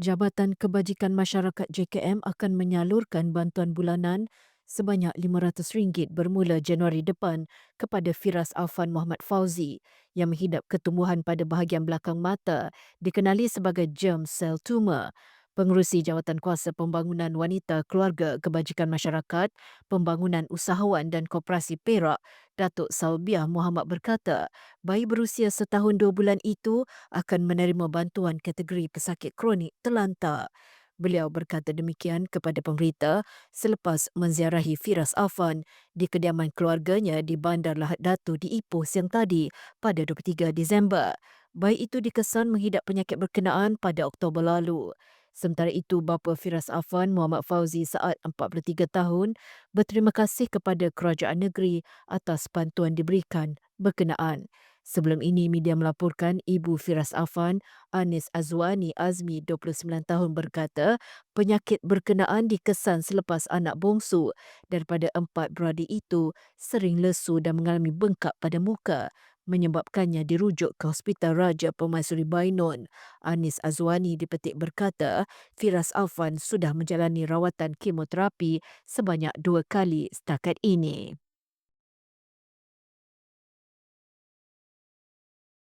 Jabatan Kebajikan Masyarakat JKM akan menyalurkan bantuan bulanan sebanyak RM500 bermula Januari depan kepada Firas Afan Muhammad Fauzi yang menghidap ketumbuhan pada bahagian belakang mata dikenali sebagai germ cell tumor. Pengurusi Jawatan Kuasa Pembangunan Wanita Keluarga Kebajikan Masyarakat, Pembangunan Usahawan dan Koperasi Perak, Datuk Salbiah Muhammad berkata, bayi berusia setahun dua bulan itu akan menerima bantuan kategori pesakit kronik telantar. Beliau berkata demikian kepada pemberita selepas menziarahi Firas Afan di kediaman keluarganya di Bandar Lahad Datu di Ipoh siang tadi pada 23 Disember. Bayi itu dikesan menghidap penyakit berkenaan pada Oktober lalu. Sementara itu, bapa Firas Afan Muhammad Fauzi Saad 43 tahun berterima kasih kepada kerajaan negeri atas bantuan diberikan berkenaan. Sebelum ini, media melaporkan ibu Firas Afan, Anis Azwani Azmi 29 tahun berkata penyakit berkenaan dikesan selepas anak bongsu daripada empat beradik itu sering lesu dan mengalami bengkak pada muka menyebabkannya dirujuk ke Hospital Raja Pemaisuri Bainon. Anis Azwani dipetik berkata, Firas Alfan sudah menjalani rawatan kemoterapi sebanyak dua kali setakat ini.